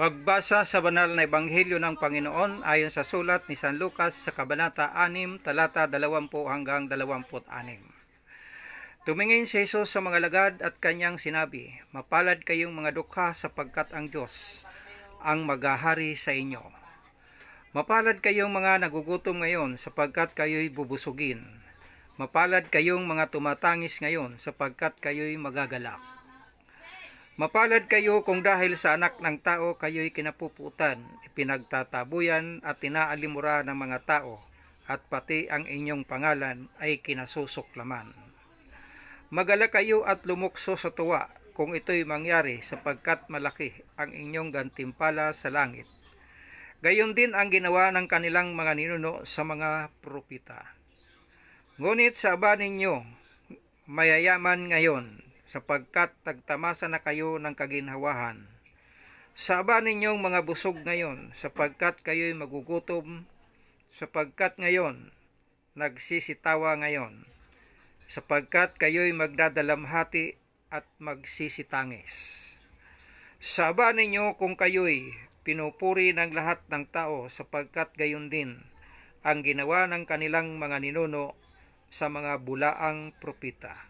Pagbasa sa banal na ebanghelyo ng Panginoon ayon sa sulat ni San Lucas sa kabanata 6 talata 20 hanggang 26. Tumingin si Jesus sa mga lagad at kanyang sinabi, Mapalad kayong mga dukha sapagkat ang Diyos ang maghahari sa inyo. Mapalad kayong mga nagugutom ngayon sapagkat kayo'y bubusugin. Mapalad kayong mga tumatangis ngayon sapagkat kayo'y magagalak. Mapalad kayo kung dahil sa anak ng tao kayo'y kinapuputan, ipinagtatabuyan at tinaalimura ng mga tao, at pati ang inyong pangalan ay kinasusuklaman. Magala kayo at lumukso sa tuwa kung ito'y mangyari sapagkat malaki ang inyong gantimpala sa langit. Gayon din ang ginawa ng kanilang mga ninuno sa mga propita. Ngunit sa aba ninyo, mayayaman ngayon, sapagkat tagtamasa na kayo ng kaginhawahan. Sa aba ninyong mga busog ngayon, sapagkat kayo'y magugutom, sapagkat ngayon, nagsisitawa ngayon, sapagkat kayo'y magdadalamhati at magsisitangis. Sa aba ninyo kung kayo'y pinupuri ng lahat ng tao sapagkat gayon din ang ginawa ng kanilang mga ninuno sa mga bulaang propita.